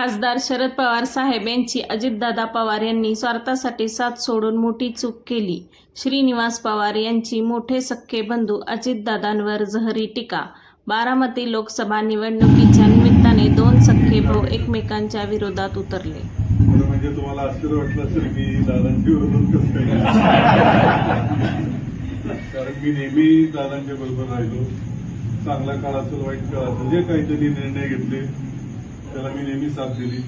खासदार शरद पवार साहेब यांची अजितदादा पवार यांनी स्वार्थासाठी साथ सोडून मोठी चूक केली. श्रीनिवास पवार यांची मोठे सख्खे बंधू अजितदादांवर जहरी टीका. बारामती लोकसभा निवडणुकीच्या निमित्ताने दोन सख्खे भाऊ एकमेकांच्या विरोधात उतरले. म्हणजे तुम्हाला वाटलं असेल की दादांची कारण मी नेहमी दादांच्या बरोबर राहिलो. चांगला काळ असेल वाईट काळ असेल जे काहीतरी निर्णय घेतले. त्याला मी नेहमी साथ दिली.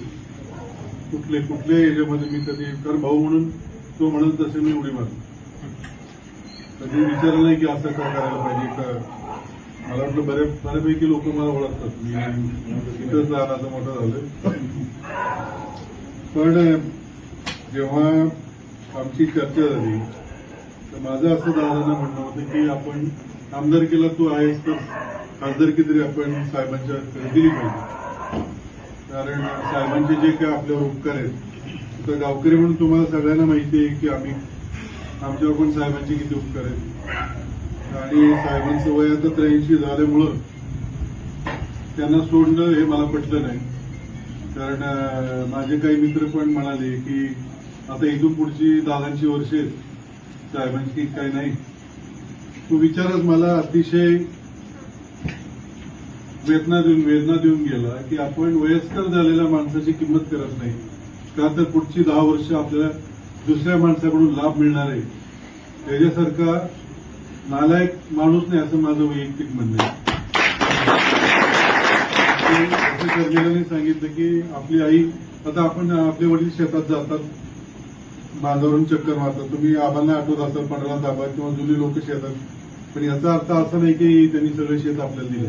कुठले कुठले याच्यामध्ये मी कधी कारण भाऊ म्हणून तो म्हणत तसे मी उडी मारली कधी विचारलं नाही की असं का करायला पाहिजे का? मला वाटलं बऱ्या बऱ्यापैकी लोक मला ओळखतात. मी इथंच लहानाचं मोठं झालं पण जेव्हा आमची चर्चा झाली तर माझं असं दादांना म्हणणं होतं की आपण आमदारकीला तू आहेस तर खासदारकी तरी आपण साहेबांच्या दिली पाहिजे. कारण साहेबांचे जे काय आपल्यावर उपकार आहेत तर गावकरी म्हणून तुम्हाला सगळ्यांना माहिती आहे की आम्ही आमच्यावर पण साहेबांचे किती उपकार आहेत. आणि साहेबांचं वय आता त्र्याऐंशी झाल्यामुळं त्यांना सोडणं हे मला पटलं नाही. कारण माझे काही मित्र पण म्हणाले की आता इथून पुढची दादांची वर्षे आहेत. साहेबांची काही नाही. तो विचारच मला अतिशय वेदना देऊन वेदना देऊन गेला की आपण वयस्कर झालेल्या माणसाची किंमत करत नाही. का तर पुढची दहा वर्ष आपल्याला दुसऱ्या माणसाकडून लाभ मिळणार आहे. त्याच्यासारखा नालायक माणूस नाही असं माझं वैयक्तिक म्हणणं आहे. असं कर्मिलांनी सांगितलं की आपली आई आता आपण आपले वडील शेतात जातात बांधावरून चक्कर मारतात. तुम्ही आबांना आठवत असाल पंधरा दाबा किंवा जुनी लोक शेतात. पण याचा अर्थ असा नाही की त्यांनी सगळं शेत आपल्याला दिलं.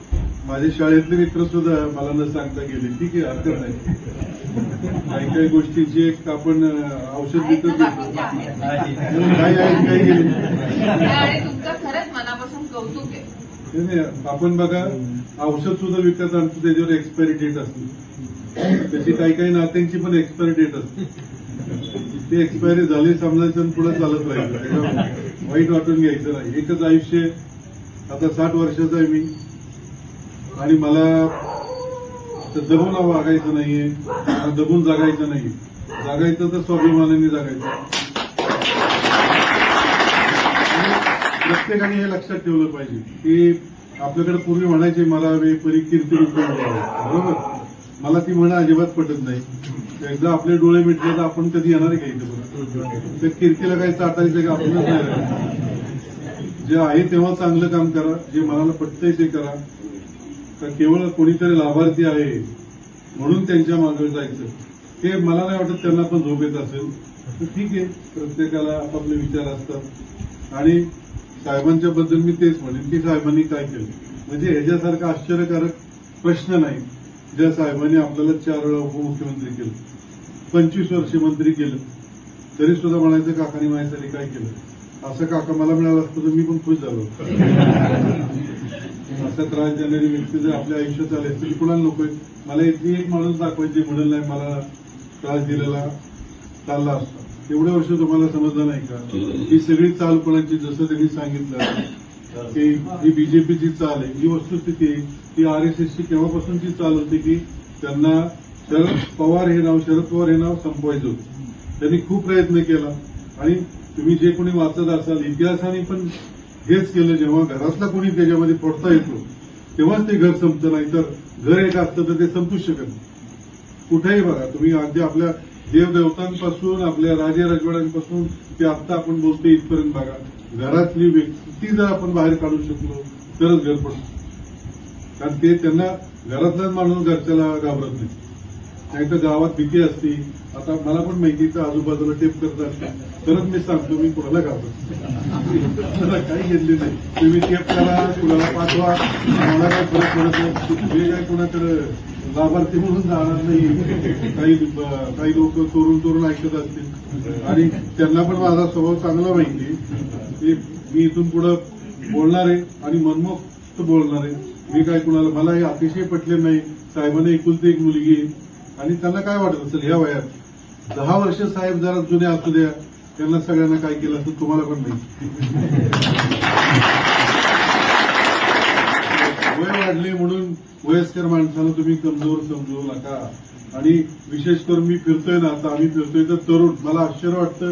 माझे शाळेतले मित्र सुद्धा मला न सांगता गेले. ठीक आहे हरकत नाही. काही काही गोष्टींची एक आपण औषध विकत घेतो काही गेले. आपण बघा औषध सुद्धा विकत आणतो त्याच्यावर एक्सपायरी डेट असते. त्याची काही काही नात्यांची पण एक्सपायरी डेट असते. ती एक्सपायरी झाली समजायचं पुढे चालत त्याच्यावर वाईट वाटून घ्यायचं नाही. एकच आयुष्य. आता साठ वर्षाचा आहे मी. आणि मला तर दबून वागायचं नाहीये. मला दबून जागायचं नाही. जागायचं तर स्वाभिमानाने जगायचं. प्रत्येकाने हे लक्षात ठेवलं पाहिजे की आपल्याकडे पूर्वी म्हणायचे मला वे परी कीर्ती बरोबर? मला ती म्हणा अजिबात पटत नाही. एकदा आपले डोळे मिटले तर आपण कधी येणार आहे का ते किर्तीला त्या कीर्तीला काही चाटायचं का? आपणच नाही जे आहे तेव्हा चांगलं काम करा. जे मनाला पटतंय ते करा. तर केवळ कोणीतरी लाभार्थी आहे म्हणून त्यांच्या मागे जायचं. हे मला नाही वाटत त्यांना पण झोप येत असेल. तर ठीक आहे प्रत्येकाला आपापले विचार असतात. आणि साहेबांच्या बद्दल मी तेच म्हणेन की साहेबांनी काय केलं? म्हणजे ह्याच्यासारखा आश्चर्यकारक प्रश्न नाही. ज्या साहेबांनी आपल्याला चार वेळा उपमुख्यमंत्री केलं पंचवीस वर्ष मंत्री केलं तरी सुद्धा म्हणायचं काकाने माझ्यासाठी काय केलं? असं काका मला मिळालं असतं तर मी पण खुश झालो. असा त्रास देणारी व्यक्ती जर आपल्या आयुष्यात आले तरी कुणाला नको मला इथली एक माणूस दाखवायची म्हणून नाही मला त्रास दिलेला चालला असता. एवढे वर्ष तुम्हाला समजलं नाही का? ही सगळी चाल कोणाची जसं त्यांनी सांगितलं की ही बीजेपीची चाल आहे ही वस्तुस्थिती ही आर एस एसची केव्हापासूनची चाल होती की त्यांना शरद पवार हे नाव शरद पवार हे नाव संपवायचं होतं. त्यांनी खूप प्रयत्न केला. आणि तुम्ही जे कोणी वाचत असाल इतिहासाने पण हेच केलं जेव्हा घरातला कोणी त्याच्यामध्ये फोडता येतो तेव्हाच ते घर संपतं नाही तर घर एक असतं तर ते संपूच शकत नाही. कुठेही बघा तुम्ही अगदी आपल्या देवदेवतांपासून आपल्या राजे राजवाड्यांपासून ते आत्ता आपण बोलतो इथपर्यंत बघा. घरातली व्यक्ती ती जर आपण बाहेर काढू शकलो तरच घर पडतो. कारण ते त्यांना घरातलाच माणूस घरच्याला घाबरत नाही. नाहीतर गावात भीती असती. आता मला पण माहिती तर आजूबाजूला टेप करतात तरच मी सांगतो मी कुणाला घाबरत काही घेतले नाही. तुम्ही टेप करा कुणाला पाठवा. मला काय फरक पडत नाही. जे काय कुणाकडे लाभार्थी म्हणून जाणार नाही. काही काही लोक चोरून चोरून ऐकत असतील. आणि त्यांना पण माझा स्वभाव चांगला माहिती मी इथून पुढं बोलणार आहे आणि मनमोक्त बोलणार आहे. मी काय कुणाला मला हे अतिशय पटले नाही. साहेबांना एकुलती एक मुलगी आहे. आणि त्यांना काय वाटत असेल ह्या वयात? दहा वर्ष साहेब जरा जुने असू द्या. त्यांना सगळ्यांना काय केलं असं तुम्हाला पण नाही वय वाढले म्हणून वयस्कर माणसाला तुम्ही कमजोर समजू नका. आणि विशेष करून मी फिरतोय ना आता आम्ही फिरतोय तर तरुण. मला आश्चर्य वाटतं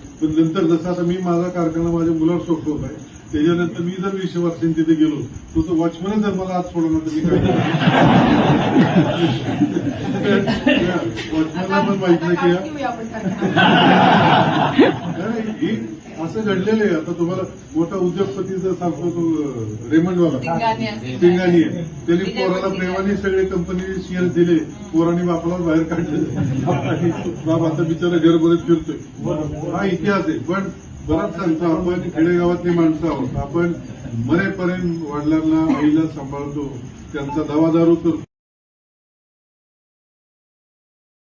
पण नंतर जसं आता मी माझा कारखाना माझ्या मुलावर सोपवत आहे त्याच्यानंतर मी जर वीस वर्षांनी तिथे गेलो तो तो वॉचमन जर मला आज सोडवला तर मी काय वॉचमनला पण माहीत नाही की या- घेऊया आपण नाही, ही असं घडलेलं आहे. आता तुम्हाला मोठा उद्योगपतीचा सांगतो तो रेमंडवाला. पिंगाणी आहे. त्यांनी पोराला प्रेमाने सगळे कंपनीचे शेअर दिले. पोरांनी बापाला बाहेर काढले. बाप आता बिचारा घरभरत फिरतोय. हा इतिहास आहे. पण बराच सांगतो आपण खेडेगावातली माणसं आहोत. आपण मरेपर्यंत वडिलांना आईला सांभाळतो. त्यांचा दवा दारू करतो.